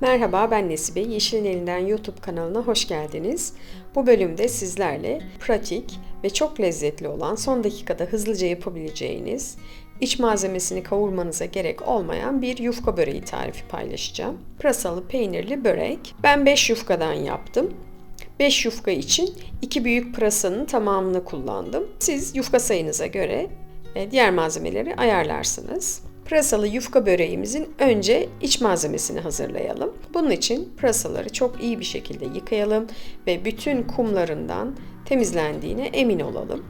Merhaba ben Nesibe. Yeşilin Elinden YouTube kanalına hoş geldiniz. Bu bölümde sizlerle pratik ve çok lezzetli olan son dakikada hızlıca yapabileceğiniz iç malzemesini kavurmanıza gerek olmayan bir yufka böreği tarifi paylaşacağım. Pırasalı peynirli börek. Ben 5 yufkadan yaptım. 5 yufka için 2 büyük pırasanın tamamını kullandım. Siz yufka sayınıza göre e, diğer malzemeleri ayarlarsınız. Pırasalı yufka böreğimizin önce iç malzemesini hazırlayalım. Bunun için pırasaları çok iyi bir şekilde yıkayalım ve bütün kumlarından temizlendiğine emin olalım.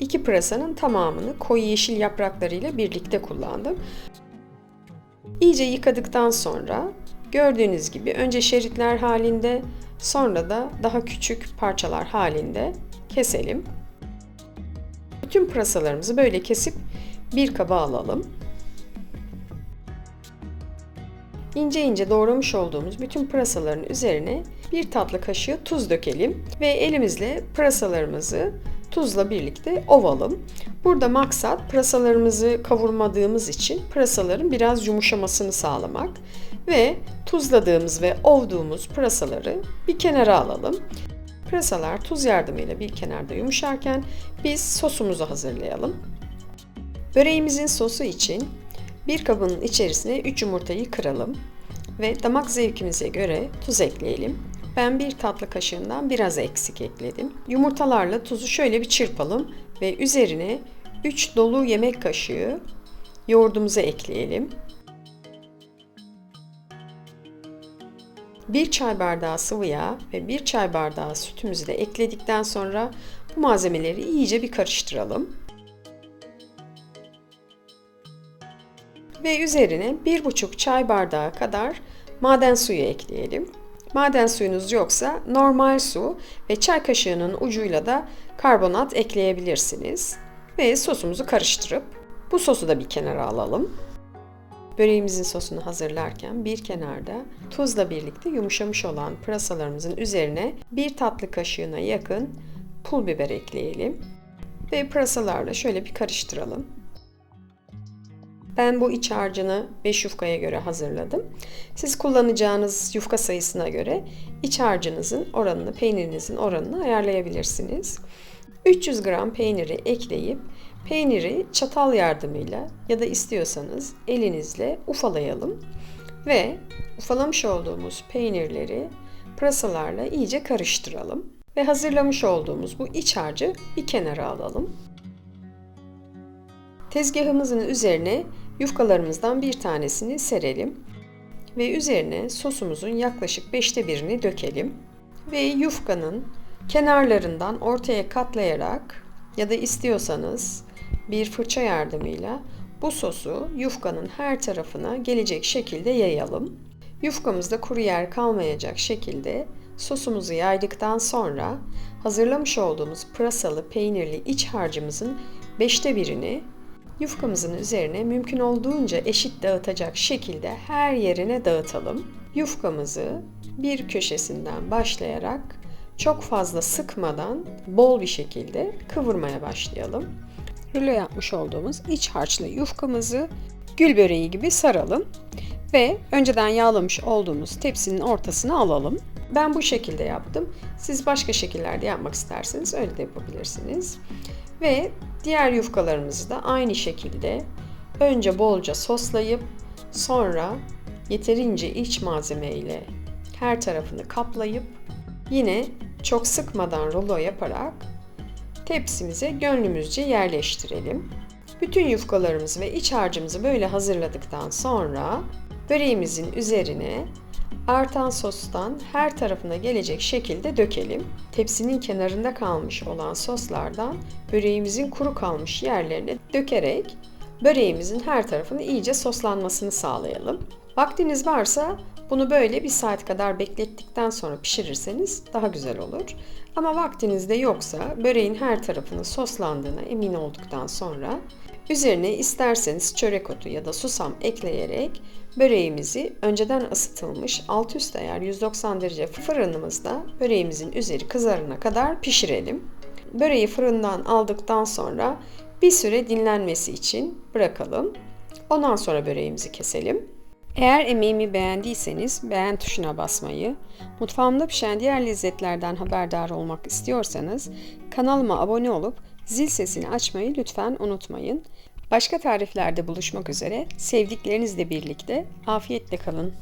İki pırasanın tamamını koyu yeşil yapraklarıyla birlikte kullandım. İyice yıkadıktan sonra gördüğünüz gibi önce şeritler halinde sonra da daha küçük parçalar halinde keselim. Bütün pırasalarımızı böyle kesip bir kaba alalım. İnce ince doğramış olduğumuz bütün pırasaların üzerine bir tatlı kaşığı tuz dökelim ve elimizle pırasalarımızı tuzla birlikte ovalım. Burada maksat pırasalarımızı kavurmadığımız için pırasaların biraz yumuşamasını sağlamak ve tuzladığımız ve ovduğumuz pırasaları bir kenara alalım. Pırasalar tuz yardımıyla bir kenarda yumuşarken biz sosumuzu hazırlayalım. Böreğimizin sosu için bir kabın içerisine 3 yumurtayı kıralım ve damak zevkimize göre tuz ekleyelim. Ben bir tatlı kaşığından biraz eksik ekledim. Yumurtalarla tuzu şöyle bir çırpalım ve üzerine 3 dolu yemek kaşığı yoğurdumuzu ekleyelim. 1 çay bardağı sıvı yağ ve 1 çay bardağı sütümüzü de ekledikten sonra bu malzemeleri iyice bir karıştıralım. Ve üzerine 1,5 çay bardağı kadar maden suyu ekleyelim. Maden suyunuz yoksa normal su ve çay kaşığının ucuyla da karbonat ekleyebilirsiniz. Ve sosumuzu karıştırıp bu sosu da bir kenara alalım. Böreğimizin sosunu hazırlarken bir kenarda tuzla birlikte yumuşamış olan pırasalarımızın üzerine bir tatlı kaşığına yakın pul biber ekleyelim. Ve pırasalarla şöyle bir karıştıralım. Ben bu iç harcını 5 yufkaya göre hazırladım. Siz kullanacağınız yufka sayısına göre iç harcınızın oranını, peynirinizin oranını ayarlayabilirsiniz. 300 gram peyniri ekleyip peyniri çatal yardımıyla ya da istiyorsanız elinizle ufalayalım ve ufalamış olduğumuz peynirleri pırasalarla iyice karıştıralım ve hazırlamış olduğumuz bu iç harcı bir kenara alalım. Tezgahımızın üzerine Yufkalarımızdan bir tanesini serelim ve üzerine sosumuzun yaklaşık 5'te birini dökelim ve yufkanın kenarlarından ortaya katlayarak ya da istiyorsanız bir fırça yardımıyla bu sosu yufkanın her tarafına gelecek şekilde yayalım. Yufkamızda kuru yer kalmayacak şekilde sosumuzu yaydıktan sonra hazırlamış olduğumuz pırasalı peynirli iç harcımızın 5'te birini Yufkamızın üzerine mümkün olduğunca eşit dağıtacak şekilde her yerine dağıtalım. Yufkamızı bir köşesinden başlayarak çok fazla sıkmadan bol bir şekilde kıvırmaya başlayalım. Rulo yapmış olduğumuz iç harçlı yufkamızı gül böreği gibi saralım ve önceden yağlamış olduğumuz tepsinin ortasına alalım. Ben bu şekilde yaptım. Siz başka şekillerde yapmak isterseniz öyle de yapabilirsiniz. Ve diğer yufkalarımızı da aynı şekilde önce bolca soslayıp sonra yeterince iç malzeme ile her tarafını kaplayıp yine çok sıkmadan rulo yaparak tepsimize gönlümüzce yerleştirelim. Bütün yufkalarımızı ve iç harcımızı böyle hazırladıktan sonra böreğimizin üzerine Artan sostan her tarafına gelecek şekilde dökelim. Tepsinin kenarında kalmış olan soslardan böreğimizin kuru kalmış yerlerine dökerek böreğimizin her tarafını iyice soslanmasını sağlayalım. Vaktiniz varsa bunu böyle bir saat kadar beklettikten sonra pişirirseniz daha güzel olur. Ama vaktiniz de yoksa böreğin her tarafının soslandığına emin olduktan sonra üzerine isterseniz çörek otu ya da susam ekleyerek böreğimizi önceden ısıtılmış alt üst ayar 190 derece fırınımızda böreğimizin üzeri kızarana kadar pişirelim. Böreği fırından aldıktan sonra bir süre dinlenmesi için bırakalım. Ondan sonra böreğimizi keselim. Eğer emeğimi beğendiyseniz beğen tuşuna basmayı, mutfağımda pişen diğer lezzetlerden haberdar olmak istiyorsanız kanalıma abone olup zil sesini açmayı lütfen unutmayın. Başka tariflerde buluşmak üzere sevdiklerinizle birlikte afiyetle kalın.